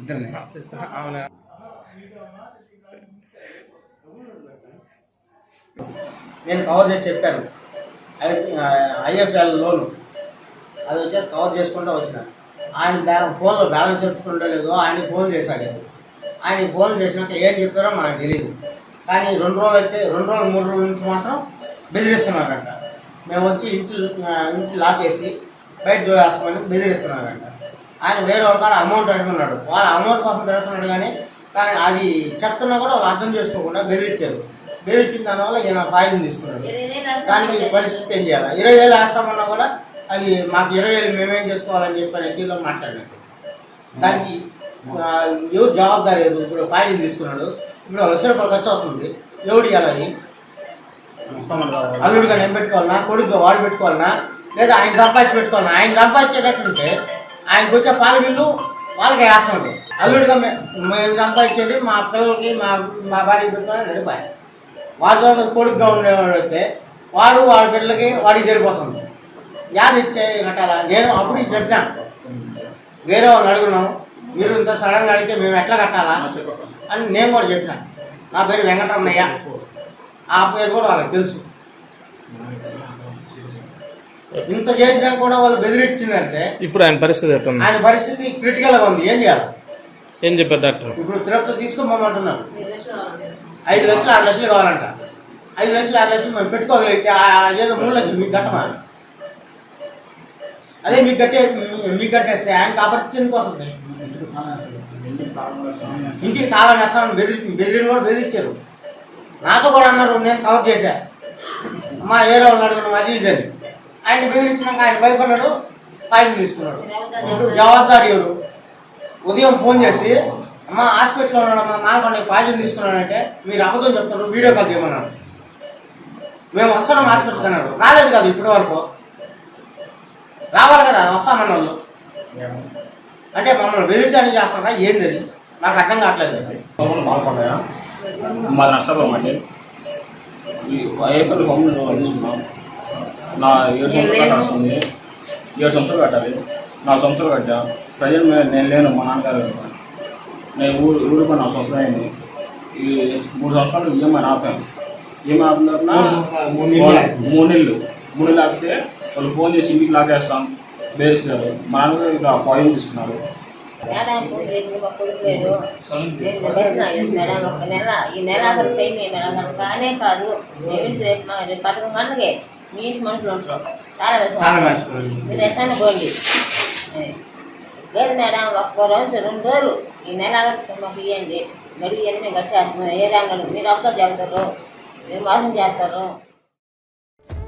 ఇద్దరిని. అవునా? నేను కవర్ చేసి చెప్పాను. IFL loan. అది వచ్చేసి కవర్ చేసుకుంటూ వచ్చిన. ఆయన బ్యా ఫోన్లో బ్యాలెన్స్ చెప్పుకుంటూ లేదు ఆయన ఫోన్ చేశాడు. ఆయన ఫోన్ చేసినాక ఏం చెప్పారో మనకు తెలియదు కానీ రెండు రోజులు అయితే రెండు రోజులు మూడు రోజుల నుంచి మాత్రం బెదిరిస్తున్నారంట. మేము వచ్చి ఇంటి ఇంటి లాక్ వేసి బయట దోయేస్తామని బెదిరిస్తున్నారంట. ఆయన వేరే వాళ్ళ అమౌంట్ అడుగుతున్నాడు. వాళ్ళ అమౌంట్ కోసం తిరుగుతున్నాడు కానీ కానీ అది చెప్తున్నా కూడా వాళ్ళు అర్థం చేసుకోకుండా బెదిరించారు. బెదిరించిన దానివల్ల ఈయన పాయిజన్ తీసుకున్నాడు. దానికి పరిస్థితి ఏం చేయాలి? ఇరవై వేలు వేస్తామన్నా కూడా అవి మాకు ఇరవై వేలు మేమేం చేసుకోవాలని చెప్పి తీరులో మాట్లాడినట్టు దానికి ఎవరు జవాబుదారి? ఇప్పుడు పాయిజన్ తీసుకున్నాడు. ఇప్పుడు లక్ష రూపాయలు ఖర్చు అవుతుంది. ఎవడు ఇవ్వాలని అల్లుడిగా నేను పెట్టుకోవాలన్నా కొడుకుగా వాడు పెట్టుకోవాలన్నా లేదా ఆయన సంపాదించి పెట్టుకోవాలన్నా ఆయన సంపాదించేటట్టుంటే ఆయనకు వచ్చే పాల బిల్లు వాళ్ళకి వేస్తున్నాడు అల్లుడిగా మేము సంపాదించేది మా పిల్లలకి మా మా భార్యకి పెట్టుకోవాలి సరిపోయి వాడి చోట కొడుకుగా ఉండేవాడు అయితే వాడు వాడి పిల్లలకి వాడికి సరిపోతుంది. యాద ఇచ్చే కట్టాలా? నేను అప్పుడు ఇది చెప్పినా. వేరే వాళ్ళని అడుగున్నాం మీరు ఇంత సడన్గా అడిగితే మేము ఎట్లా కట్టాలా? అని నేను కూడా చెప్పిన. నా పేరు వెంకటరమయ్య ఆ పేరు కూడా వాళ్ళకి తెలుసు. ఇంత చేసినా కూడా వాళ్ళు బెదిరించిందంటే ఇప్పుడు ఆయన పరిస్థితి ఎట్టుంది ఆయన పరిస్థితి క్రిటికల్గా ఉంది. ఏం చేయాలి? ఏం చెప్పారు డాక్టర్? ఇప్పుడు తిరుపతి తీసుకోమంటున్నారు ఐదు లక్షలు ఆరు లక్షలు కావాలంట. ఐదు లక్షలు ఆరు లక్షలు మేము పెట్టుకోగలిగితే ఆ ఏదో మూడు లక్షలు మీకు కట్టమా? అదే మీకు కట్టే మీకు కట్టేస్తే ఆయన ఎందుకు వస్తుంది. ఇంటికి తాళం వేస్తామని బెదిరి బెదిరిని కూడా బెదిరించారు. నాతో కూడా అన్నారు నేను కవర్ చేశా. అమ్మా వేరే వాళ్ళని అడుగున్నాం అది ఇది అని ఆయన బెదిరించినాక ఆయన భయపడ్డాడు ఫైన్ తీసుకున్నాడు. ఇప్పుడు జవాబారి ఎవరు? ఉదయం ఫోన్ చేసి అమ్మ హాస్పిటల్లో ఉన్నాడమ్మా మాకు పాయిజన్ తీసుకున్నానంటే మీరు అబద్ధం చెప్తారు వీడియో కాల్ చేయమన్నాడు మేము వస్తున్నాం హాస్పిటల్కి అన్నాడు. రాలేదు కదా ఇప్పటి వరకు రావాలి కదా వస్తామన్న వాళ్ళు అంటే మమ్మల్ని బెదిరించడానికి చేస్తారా ఏంది నాకు అర్థం కావట్లేదు. లోపల బాగుపడ్డాయా మాది నష్టపోం నా ఏడు సంవత్సరాలు కట్టాల్సింది ఏడు సంవత్సరాలు కట్టాలి. నాలుగు సంవత్సరాలు కట్టా. ప్రజెంట్ మే- నేను లేను మా నాన్నగారు. నేను ఊరు ఊరు పని నాలుగు సంవత్సరాలు అయింది. ఈ మూడు సంవత్సరాలు ఈఎంఐ ఆపాను. ఈఎంఐ ఆపిన తర్వాత మూడు నెలలు. మూడు నెలలు. మూడు నెలలు ఆపితే వాళ్ళు ఫోన్ చేసి ఇంటికి లాగేస్తాం. బేరిస్తారు మా నాన్నగారు ఇక పాయిజన్ తీసుకున్నారు. మేడం మా ఒక నెల ఈ నెల ఆఖరి టైం ఏ మేడం కనుక కానే కాదు మేము రేపు పదకొండు గంటలకే ఇంటి మనుషులు ఉంటారు. మీరు ఎట్లా పోండి. లేదు మేడం ఒక్క రోజు రెండు రోజులు. ఈ నెల మాకు ఇవ్వండి ఇవ్వండి మేము కట్టేస్తున్నాం ఏ రంగంలో మీరు అప్లో చెబుతారు మీరు మోసం చేస్తారు.